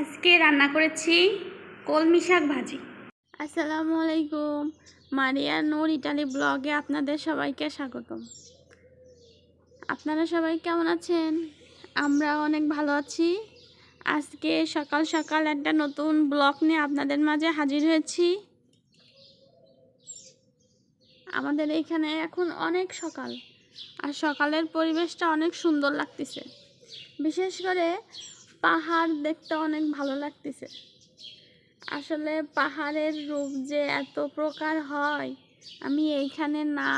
আজকে রান্না করেছি কলমি শাক ভাজি। আসসালামু আলাইকুম। মারিয়া নূর ইটালি ব্লগে আপনাদের সবাইকে স্বাগতম। আপনারা সবাই কেমন আছেন? আমরা অনেক ভালো আছি। আজকে সকাল সকাল একটা নতুন ব্লগ নিয়ে আপনাদের মাঝে হাজির হয়েছি। আমাদের এইখানে এখন অনেক সকাল, আর সকালের পরিবেশটা অনেক সুন্দর লাগতেছে। বিশেষ করে পাহাড় দেখতে অনেক ভালো লাগতেছে। আসলে পাহাড়ের রূপ যে এত প্রকার হয়, আমি এইখানে না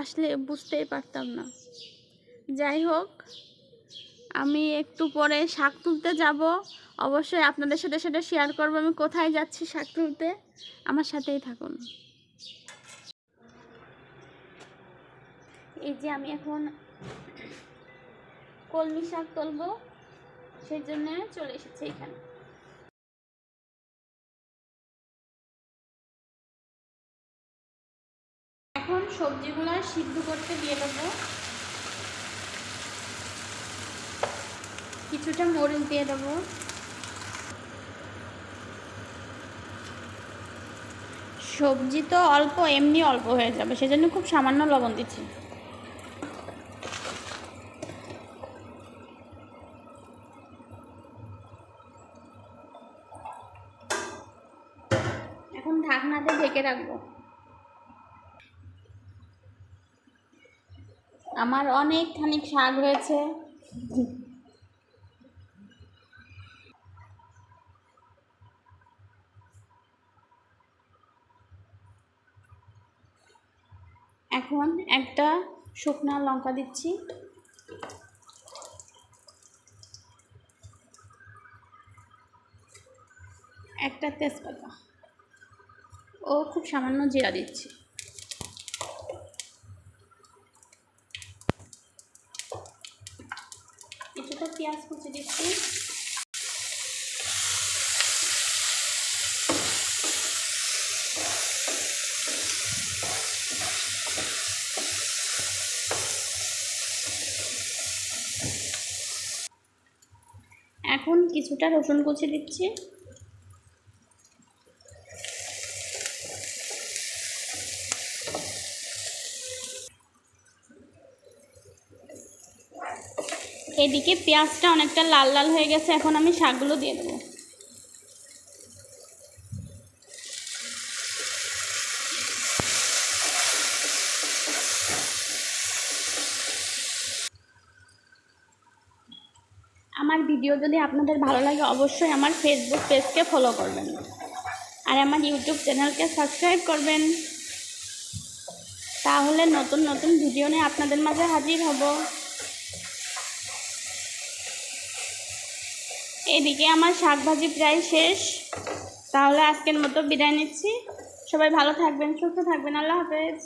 আসলে বুঝতেই পারতাম না। যাই হোক, আমি একটু পরে শাক তুলতে যাব। অবশ্যই আপনাদের সাথে সেটা শেয়ার করব, আমি কোথায় যাচ্ছি শাক তুলতে, আমার সাথেই থাকুন। এই যে আমি এখন কলমি শাক তুলবো। সেই জন্য চলে এসেছে এখানে। এখন সবজিগুলো সিদ্ধ করতে দিয়ে দেবো। কিছুটা মরিচ দিয়ে দেবো। সবজি তো অল্প, এমনি অল্প হয়ে যাবে, সেজন্য খুব সামান্য লবণ দিচ্ছি। এখন ঢাকনাতে ঢেকে রাখব। আমার অনেকখানি শাক হয়েছে। এখন একটা শুকনা লঙ্কা দিচ্ছি। একটা তেজপাতা। ও খুব সামান্য জিরা দিচ্ছি। কিছুটা পেঁয়াজ কুচি দিচ্ছি। এখন কিছুটা রসুন কুচি দিচ্ছি। এদিকে পেঁয়াজটা অনেকটা লাল লাল হয়ে গেছে, এখন আমি শাকগুলো দিয়ে দেবো। আমার ভিডিও যদি আপনাদের ভালো লাগে, অবশ্যই আমার ফেসবুক পেজকে ফলো করবেন। আর আমার ইউটিউব চ্যানেলকে সাবস্ক্রাইব করবেন। তাহলে নতুন নতুন ভিডিও নিয়ে আপনাদের মাঝে হাজির হব। এদিকে আমার শাক ভাজি প্রায় শেষ। তাহলে আজকের মতো বিদায় নিচ্ছি। সবাই ভালো থাকবেন, সুস্থ থাকবেন। আল্লাহ হাফেজ।